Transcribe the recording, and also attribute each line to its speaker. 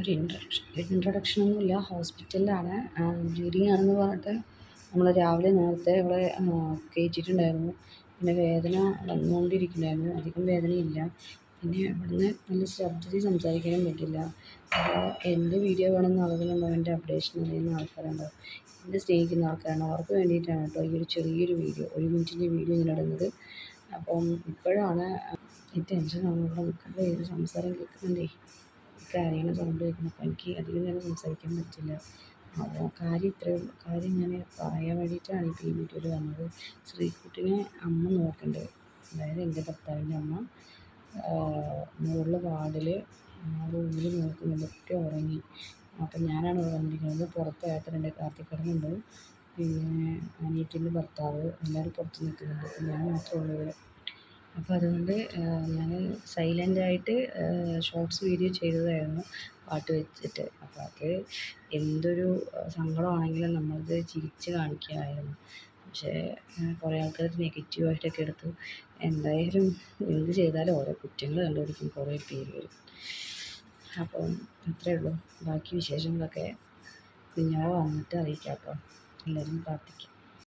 Speaker 1: ഒരു ഇൻട്രഡക്ഷൻ ഒന്നുമില്ല. ഹോസ്പിറ്റലിലാണ് ബ്ലീഡിങ് ആണെന്ന് പറഞ്ഞിട്ട് നമ്മൾ രാവിലെ നേരത്തെ ഇവിടെ കയറ്റിയിട്ടുണ്ടായിരുന്നു പിന്നെ വേദന വന്നുകൊണ്ടിരിക്കുന്നുണ്ടായിരുന്നു. അധികം വേദനയില്ല. പിന്നെ ഇവിടുന്ന് നല്ല ശബ്ദത്തിൽ സംസാരിക്കാനും പറ്റില്ല. എന്റെ വീഡിയോ കാണുന്ന ആളുകളുണ്ടാവും എന്റെ അപ്ഡേഷൻ അറിയുന്ന ആൾക്കാരുണ്ടാവും എന്നെ സ്നേഹിക്കുന്ന ആൾക്കാരാണ് അവർക്ക് വേണ്ടിയിട്ടാണ് കേട്ടോ ഈ ഒരു ചെറിയൊരു വീഡിയോ ഒരു മിനിറ്റിന്റെ വീഡിയോ ഇങ്ങനെ ഇടുന്നത്. അപ്പം ഇപ്പോഴാണ് ഈ ടെൻഷനാണ് ഇവിടെ നിൽക്കുമ്പോൾ ഏത് സംസാരം കേൾക്കുന്നുണ്ടേ. കരയണ സൗണ്ട് കേൾക്കണം അപ്പം എനിക്ക് അധികം നേരം സംസാരിക്കാൻ പറ്റില്ല. അപ്പോൾ കാര്യം ഇത്രയും കാര്യം ഞാൻ പറയാൻ വേണ്ടിയിട്ടാണ് ഇപ്പോൾ ഈ വീഡിയോയിൽ വന്നത്. ശ്രീക്കുട്ടിനെ അമ്മ നോക്കുന്നുണ്ട് അതായത് എന്റെ ഭർത്താവിന്റെ അമ്മ. മുകളിലെ വാർഡിൽ റൂമിൽ നോക്കുന്നുണ്ട്. ഒറ്റ ഉറങ്ങി. അപ്പം ഞാനാണ് ഉറങ്ങിയിരിക്കുന്നത് പുറത്ത് ഏട്ടനുണ്ട് കാർത്തിക്കേട്ടനുണ്ട് പിന്നെ അനിയത്തിന്റെ ഭർത്താവ് എല്ലാവരും പുറത്ത് നിൽക്കുന്നുണ്ട്. ഞാൻ മാത്രമേ ഉള്ളൂ ഇവിടെ. അപ്പോൾ അതുകൊണ്ട് ഞാൻ സൈലന്റായിട്ട് ഷോർട്സ് വീഡിയോ ചെയ്തതായിരുന്നു പാട്ട് വെച്ചിട്ട്. അപ്പോൾ അത് എന്തൊരു സങ്കടമാണെങ്കിലും നമ്മളത് ചിരിച്ച് കാണിക്കുകയായിരുന്നു. പക്ഷേ കുറേ ആൾക്കാർ നെഗറ്റീവായിട്ടൊക്കെ എടുത്തു. എന്തായാലും എന്ത് ചെയ്താലും ഓരോ കുറ്റങ്ങൾ കണ്ടുപിടിക്കും കുറേ പേര് വരും. അപ്പം അത്രയേ ഉള്ളൂ. ബാക്കി വിശേഷങ്ങളൊക്കെ കുഞ്ഞാളെ വന്നിട്ട് അറിയിക്കാം കേട്ടോ. എല്ലാവരും പ്രാർത്ഥിക്കാം.